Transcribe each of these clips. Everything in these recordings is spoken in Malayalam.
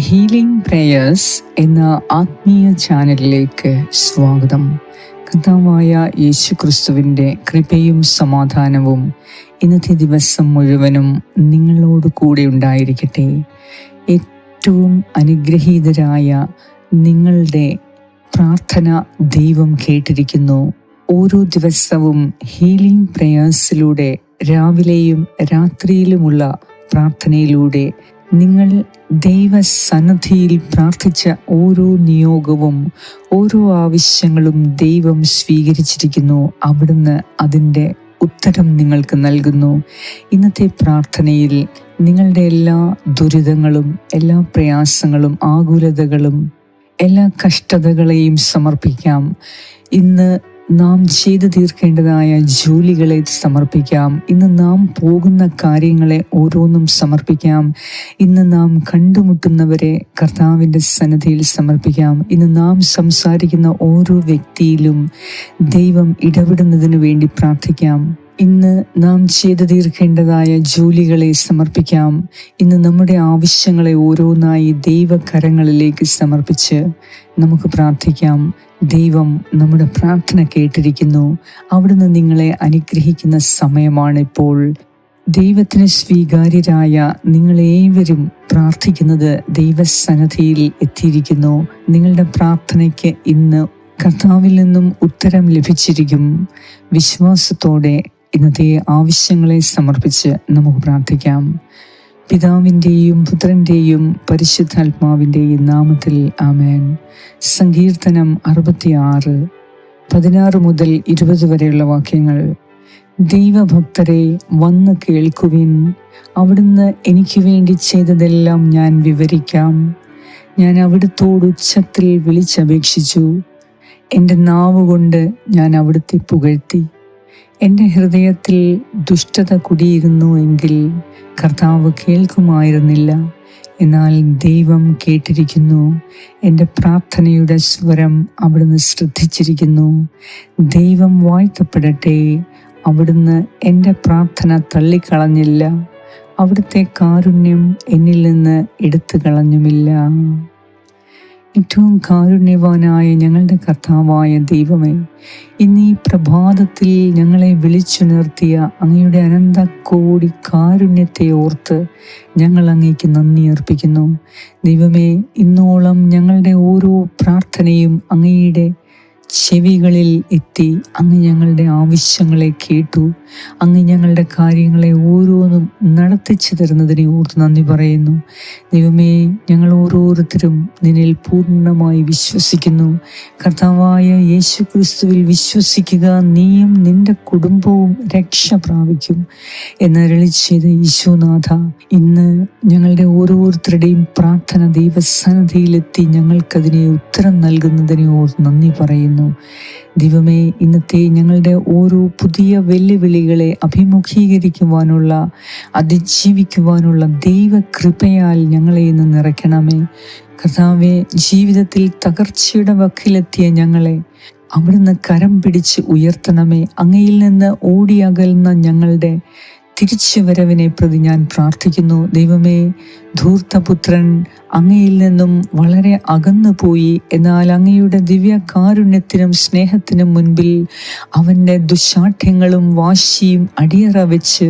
ഹീലിംഗ് പ്രേയേഴ്സ് എന്ന ആത്മീയ ചാനലിലേക്ക് സ്വാഗതം. കഥാവായ യേശു ക്രിസ്തുവിന്റെ കൃപയും സമാധാനവും ഇന്നത്തെ ദിവസം മുഴുവനും നിങ്ങളോട് കൂടെ ഉണ്ടായിരിക്കട്ടെ. ഏറ്റവും അനുഗ്രഹീതരായ നിങ്ങളുടെ പ്രാർത്ഥന ദൈവം കേട്ടിരിക്കുന്നു. ഓരോ ദിവസവും ഹീലിംഗ് പ്രേയേഴ്സിലൂടെ രാവിലെയും രാത്രിയിലുമുള്ള പ്രാർത്ഥനയിലൂടെ നിങ്ങൾ ദൈവസന്നദ്ധിയിൽ പ്രാർത്ഥിച്ച ഓരോ നിയോഗവും ഓരോ ആവശ്യങ്ങളും ദൈവം സ്വീകരിച്ചിരിക്കുന്നു. അവിടുന്ന് അതിന്റെ ഉത്തരം നിങ്ങൾക്ക് നൽകുന്നു. ഇന്നത്തെ പ്രാർത്ഥനയിൽ നിങ്ങളുടെ എല്ലാ ദുരിതങ്ങളും എല്ലാ പ്രയാസങ്ങളും ആകുലതകളും എല്ലാ കഷ്ടതകളെയും സമർപ്പിക്കാം. ഇന്ന് നാം ചെയ്തു തീർക്കേണ്ടതായ ജോലികളെ സമർപ്പിക്കാം. ഇന്ന് നാം പോകുന്ന കാര്യങ്ങളെ ഓരോന്നും സമർപ്പിക്കാം. ഇന്ന് നാം കണ്ടുമുട്ടുന്നവരെ കർത്താവിന്റെ സന്നദ്ധിയിൽ സമർപ്പിക്കാം. ഇന്ന് നാം സംസാരിക്കുന്ന ഓരോ വ്യക്തിയിലും ദൈവം ഇടപെടുന്നതിന് വേണ്ടി പ്രാർത്ഥിക്കാം. ഇന്ന് നാം ചെയ്തു തീർക്കേണ്ടതായ ജോലികളെ സമർപ്പിക്കാം. ഇന്ന് നമ്മുടെ ആവശ്യങ്ങളെ ഓരോന്നായി ദൈവകരങ്ങളിലേക്ക് സമർപ്പിച്ച് നമുക്ക് പ്രാർത്ഥിക്കാം. ദൈവം നമ്മുടെ പ്രാർത്ഥന കേട്ടിരിക്കുന്നു. അവിടുന്ന് നിങ്ങളെ അനുഗ്രഹിക്കുന്ന സമയമാണിപ്പോൾ. ദൈവത്തിന് സ്വീകാര്യരായ നിങ്ങളേവരും പ്രാർത്ഥിക്കുന്നത് ദൈവസന്നദ്ധിയിൽ എത്തിയിരിക്കുന്നു. നിങ്ങളുടെ പ്രാർത്ഥനയ്ക്ക് ഇന്ന് കർത്താവിൽ നിന്നും ഉത്തരം ലഭിച്ചിരിക്കും. വിശ്വാസത്തോടെ ഇന്നത്തെ ആവശ്യങ്ങളെ സമർപ്പിച്ച് നമുക്ക് പ്രാർത്ഥിക്കാം. പിതാവിന്റെയും പുത്രന്റെയും പരിശുദ്ധാത്മാവിന്റെയും നാമത്തിൽ ആമേൻ. സങ്കീർത്തനം അറുപത്തിയാറ് പതിനാറ് മുതൽ ഇരുപത് വരെയുള്ള വാക്യങ്ങൾ. ദൈവഭക്തരെ വന്ന് കേൾക്കുവിൻ. അവിടുന്ന് എനിക്ക് വേണ്ടി ചെയ്തതെല്ലാം ഞാൻ വിവരിക്കാം. ഞാൻ അവിടുത്തോട് ഉച്ചത്തിൽ വിളിച്ചപേക്ഷിച്ചു. എന്റെ നാവ് കൊണ്ട് ഞാൻ അവിടുത്തെ പുകഴ്ത്തി. എന്റെ ഹൃദയത്തിൽ ദുഷ്ടത കുടിയിരുന്നു എങ്കിൽ കർത്താവ് കേൾക്കുമായിരുന്നില്ല. എന്നാൽ ദൈവം കേട്ടിരിക്കുന്നു. എന്റെ പ്രാർത്ഥനയുടെ സ്വരം അവിടുന്ന് ശ്രദ്ധിച്ചിരിക്കുന്നു. ദൈവം വാഴ്ത്തപ്പെടട്ടെ. അവിടുന്ന് എന്റെ പ്രാർത്ഥന തള്ളിക്കളഞ്ഞില്ല. അവിടുത്തെ കാരുണ്യം എന്നിൽ നിന്ന് എടുത്തു കളഞ്ഞുമില്ല ഏറ്റവും കാരുണ്യവാനായ ഞങ്ങളുടെ കർത്താവായ ദൈവമേ ഇന്ന് ഈ പ്രഭാതത്തിൽ ഞങ്ങളെ വിളിച്ചുണർത്തിയ അങ്ങയുടെ അനന്ത കോടി കാരുണ്യത്തെ ഓർത്ത് ഞങ്ങൾ അങ്ങേക്ക് നന്ദി അർപ്പിക്കുന്നു. ദൈവമേ ഇന്നോളം ഞങ്ങളുടെ ഓരോ പ്രാർത്ഥനയും അങ്ങയുടെ ചെവികളിൽ എത്തി അങ്ങ് ഞങ്ങളുടെ ആവശ്യങ്ങളെ കേട്ടു. അങ്ങ് ഞങ്ങളുടെ കാര്യങ്ങളെ ഓരോന്നും നടത്തിച്ചു തരുന്നതിനെ ഓർത്ത് നന്ദി പറയുന്നു. ദൈവമേ ഞങ്ങൾ ഓരോരുത്തരും നിന്നിൽ പൂർണമായി വിശ്വസിക്കുന്നു. കർത്താവായ യേശു ക്രിസ്തുവിൽ വിശ്വസിക്കുക നീയും നിന്റെ കുടുംബവും രക്ഷ പ്രാപിക്കും എന്നരളി ചെയ്ത യേശുനാഥ ഇന്ന് ഞങ്ങളുടെ ഓരോരുത്തരുടെയും പ്രാർത്ഥന ദൈവസന്നധിയിലെത്തി ഞങ്ങൾക്കതിനെ ഉത്തരം നൽകുന്നതിനെ ഓർത്ത് നന്ദി പറയുന്നു. ദൈവമേ ഇന്നത്തെ ഞങ്ങളുടെ ഓരോ പുതിയ വെല്ലുവിളികളെ അഭിമുഖീകരിക്കുവാനുള്ള അതിജീവിക്കുവാനുള്ള ദൈവകൃപയാൽ ഞങ്ങളെ ഇന്ന് നിറയ്ക്കണമേ. കർത്താവെ ജീവിതത്തിൽ തകർച്ചയുടെ വക്കിലെത്തിയ ഞങ്ങളെ അവിടുന്ന് കരം പിടിച്ച് ഉയർത്തണമേ. അങ്ങയിൽ നിന്ന് ഓടിയകലുന്ന ഞങ്ങളുടെ തിരിച്ചുവരവിനെ പ്രതി ഞാൻ പ്രാർത്ഥിക്കുന്നു. ദൈവമേ ധൂർത്തപുത്രൻ അങ്ങയിൽ നിന്നും വളരെ അകന്നു പോയി. എന്നാൽ അങ്ങയുടെ ദിവ്യ കാരുണ്യത്തിനും സ്നേഹത്തിനും മുൻപിൽ അവന്റെ ദുശാഠ്യങ്ങളും വാശിയും അടിയറ വെച്ച്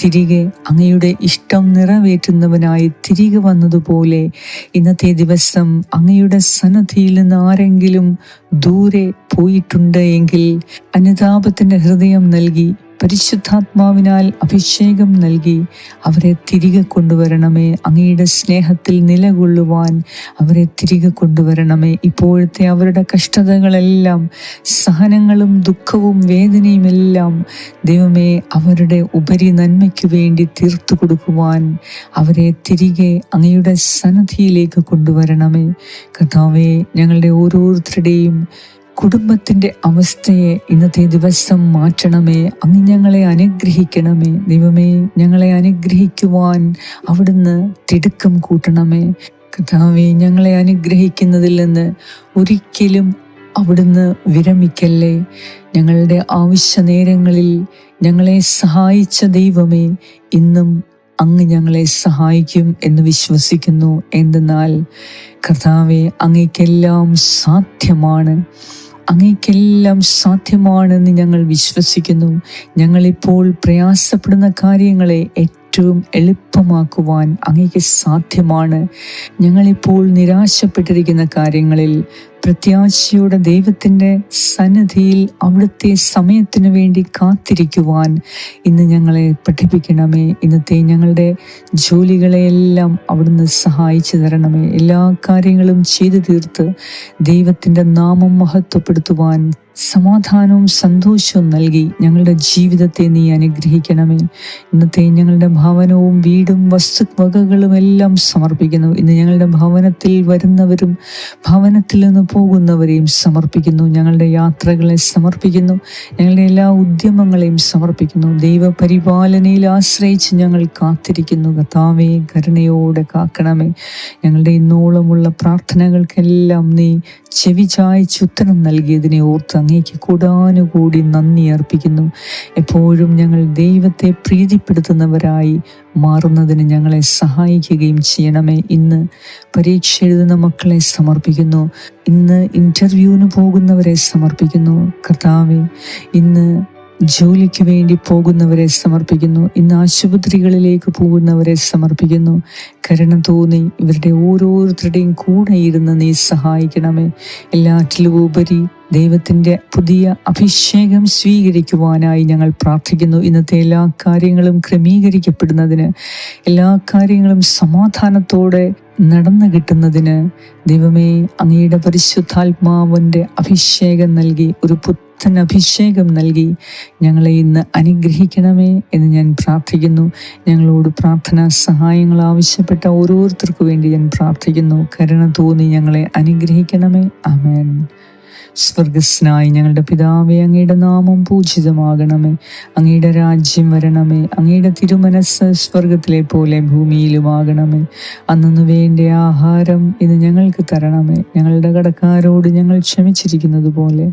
തിരികെ അങ്ങയുടെ ഇഷ്ടം നിറവേറ്റുന്നവനായി തിരികെ വന്നതുപോലെ ഇന്നത്തെ ദിവസം അങ്ങയുടെ സന്നദ്ധിയിൽ നിന്ന് ആരെങ്കിലും ദൂരെ പോയിട്ടുണ്ട് എങ്കിൽ അനുതാപത്തിന്റെ ഹൃദയം നൽകി പരിശുദ്ധാത്മാവിനാൽ അഭിഷേകം നൽകി അവരെ തിരികെ കൊണ്ടുവരണമേ. അങ്ങയുടെ സ്നേഹത്തിൽ നിലകൊള്ളുവാൻ അവരെ തിരികെ കൊണ്ടുവരണമേ. ഇപ്പോഴത്തെ അവരുടെ കഷ്ടതകളെല്ലാം സഹനങ്ങളും ദുഃഖവും വേദനയും എല്ലാം ദൈവമേ അവരുടെ ഉപരി നന്മയ്ക്ക് വേണ്ടി തീർത്തു കൊടുക്കുവാൻ അവരെ തിരികെ അങ്ങയുടെ സന്നദ്ധിയിലേക്ക് കൊണ്ടുവരണമേ. കഥാവേ ഞങ്ങളുടെ ഓരോരുത്തരുടെയും കുടുംബത്തിന്റെ അവസ്ഥയെ ഇന്നത്തെ ദിവസം മാറ്റണമേ. അങ്ങ് ഞങ്ങളെ അനുഗ്രഹിക്കണമേ. ദൈവമേ ഞങ്ങളെ അനുഗ്രഹിക്കുവാൻ അവിടുന്ന് തിടുക്കം കൂട്ടണമേ. കഥാവി ഞങ്ങളെ അനുഗ്രഹിക്കുന്നതിൽ നിന്ന് ഒരിക്കലും അവിടുന്ന് വിരമിക്കല്ലേ. ഞങ്ങളുടെ ആവശ്യ നേരങ്ങളിൽ ഞങ്ങളെ സഹായിച്ച ദൈവമേ ഇന്നും അങ്ങ് ഞങ്ങളെ സഹായിക്കും എന്ന് വിശ്വസിക്കുന്നു. എന്തെന്നാൽ കർത്താവെ അങ്ങേക്കെല്ലാം സാധ്യമാണ്. അങ്ങേക്കെല്ലാം സാധ്യമാണെന്ന് ഞങ്ങൾ വിശ്വസിക്കുന്നു. ഞങ്ങളിപ്പോൾ പ്രയാസപ്പെടുന്ന കാര്യങ്ങളെ ഏറ്റവും എളുപ്പമാക്കുവാൻ അങ്ങേക്ക് സാധ്യമാണ്. ഞങ്ങളിപ്പോൾ നിരാശപ്പെട്ടിരിക്കുന്ന കാര്യങ്ങളിൽ പ്രത്യാശയുടെ ദൈവത്തിന്റെ സന്നിധിയിൽ അവിടുത്തെ സമയത്തിനു വേണ്ടി കാത്തിരിക്കുവാൻ ഇന്ന് ഞങ്ങളെ പഠിപ്പിക്കണമേ. ഇന്നത്തെ ഞങ്ങളുടെ ജോലികളെയെല്ലാം അവിടുന്ന് സഹായിച്ചു തരണമേ. എല്ലാ കാര്യങ്ങളും ചെയ്തു തീർത്ത് ദൈവത്തിന്റെ നാമം മഹത്വപ്പെടുത്തുവാൻ സമാധാനവും സന്തോഷവും നൽകി ഞങ്ങളുടെ ജീവിതത്തെ നീ അനുഗ്രഹിക്കണമേ. ഇന്നത്തെ ഞങ്ങളുടെ ഭവനവും വീടും വസ്തു വകകളും എല്ലാം സമർപ്പിക്കുന്നു. ഇന്ന് ഞങ്ങളുടെ ഭവനത്തിൽ വരുന്നവരും ഭവനത്തിൽ നിന്ന് പോകുന്നവരെയും സമർപ്പിക്കുന്നു. ഞങ്ങളുടെ യാത്രകളെ സമർപ്പിക്കുന്നു. ഞങ്ങളുടെ എല്ലാ ഉദ്യമങ്ങളെയും സമർപ്പിക്കുന്നു. ദൈവപരിപാലനയിൽ ആശ്രയിച്ച് ഞങ്ങൾ കാത്തിരിക്കുന്നു. കഥാവേ കരുണയോടെ കാക്കണമേ. ഞങ്ങളുടെ ഇന്നോളമുള്ള പ്രാർത്ഥനകൾക്കെല്ലാം നീ ചെവി ചായച്ച് ഉത്തരം നൽകിയതിനെ ഓർത്ത് അങ്ങേക്ക് കൂടാനുകൂടി നന്ദി അർപ്പിക്കുന്നു. എപ്പോഴും ഞങ്ങൾ ദൈവത്തെ പ്രീതിപ്പെടുത്തുന്നവരായി മാറുന്നതിന് ഞങ്ങളെ സഹായിക്കുകയും ചെയ്യണമേ. ഇന്ന് പരീക്ഷ എഴുതുന്ന മക്കളെ സമർപ്പിക്കുന്നു. ഇന്ന് ഇന്റർവ്യൂവിന് പോകുന്നവരെ സമർപ്പിക്കുന്നു. കർത്താവെ ഇന്ന് ജോലിക്ക് വേണ്ടി പോകുന്നവരെ സമർപ്പിക്കുന്നു. ഇന്ന് ആശുപത്രികളിലേക്ക് പോകുന്നവരെ സമർപ്പിക്കുന്നു. കരുണ തോന്നി ഇവരുടെ ഓരോരുത്തരുടെയും കൂടെ ഇരുന്ന് നീ സഹായിക്കണമേ. എല്ലാറ്റിലും ഉപരി ദൈവത്തിന്റെ പുതിയ അഭിഷേകം സ്വീകരിക്കുവാനായി ഞങ്ങൾ പ്രാർത്ഥിക്കുന്നു. ഇന്നത്തെ എല്ലാ കാര്യങ്ങളും ക്രമീകരിക്കപ്പെടുന്നതിന് എല്ലാ കാര്യങ്ങളും സമാധാനത്തോടെ നടന്നു കിട്ടുന്നതിന് ദൈവമേ അങ്ങയുടെ പരിശുദ്ധാത്മാവിന്റെ അഭിഷേകം നൽകി ഒരു പുത്തൻ അഭിഷേകം നൽകി. ഞങ്ങളെ ഇന്ന് അനുഗ്രഹിക്കണമേ എന്ന് ഞാൻ പ്രാർത്ഥിക്കുന്നു. ഞങ്ങളോട് പ്രാർത്ഥനാ സഹായങ്ങൾ ആവശ്യപ്പെട്ട ഓരോരുത്തർക്കു വേണ്ടി ഞാൻ പ്രാർത്ഥിക്കുന്നു. കരുണ തോന്നി ഞങ്ങളെ അനുഗ്രഹിക്കണമേ. അമേൻ സ്വർഗസ്നായി ഞങ്ങളുടെ പിതാവേ അങ്ങയുടെ നാമം പൂജിതമാകണമേ. അങ്ങയുടെ രാജ്യം വരണമേ. അങ്ങയുടെ തിരുമനസ് സ്വർഗത്തിലെ പോലെ ഭൂമിയിലുമാകണമേ. അന്നു വേണ്ട ആഹാരം ഇന്ന് ഞങ്ങൾക്ക് തരണമേ. ഞങ്ങളുടെ കടക്കാരോട് ഞങ്ങൾ ക്ഷമിച്ചിരിക്കുന്നത് പോലെ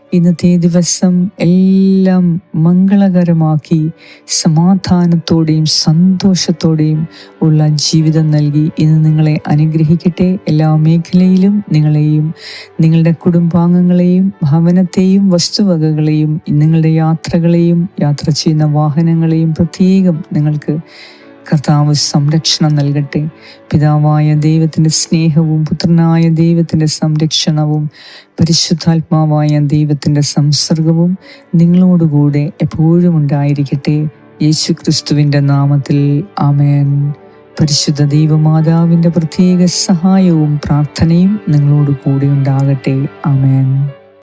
ഇന്നത്തെ ദിവസം എല്ലാം മംഗളകരമാക്കി സമാധാനത്തോടെയും സന്തോഷത്തോടെയും ഉള്ള ജീവിതം നൽകി ഇന്ന് നിങ്ങളെ അനുഗ്രഹിക്കട്ടെ. എല്ലാ മേഖലയിലും നിങ്ങളെയും നിങ്ങളുടെ കുടുംബാംഗങ്ങളെയും ഭവനത്തെയും വസ്തുവകകളെയും നിങ്ങളുടെ യാത്രകളെയും യാത്ര ചെയ്യുന്ന വാഹനങ്ങളെയും പ്രത്യേകം നിങ്ങൾക്ക് കർത്താവ് സംരക്ഷണം നൽകട്ടെ. പിതാവായ ദൈവത്തിന്റെ സ്നേഹവും പുത്രനായ ദൈവത്തിന്റെ സംരക്ഷണവും പരിശുദ്ധാത്മാവായ ദൈവത്തിന്റെ സംസർഗവും നിങ്ങളോടുകൂടെ എപ്പോഴും ഉണ്ടായിരിക്കട്ടെ. യേശു ക്രിസ്തുവിന്റെ നാമത്തിൽ ആമേൻ. പരിശുദ്ധ ദൈവമാതാവിന്റെ പ്രത്യേക സഹായവും പ്രാർത്ഥനയും നിങ്ങളോടുകൂടെ ഉണ്ടാകട്ടെ. ആമേൻ.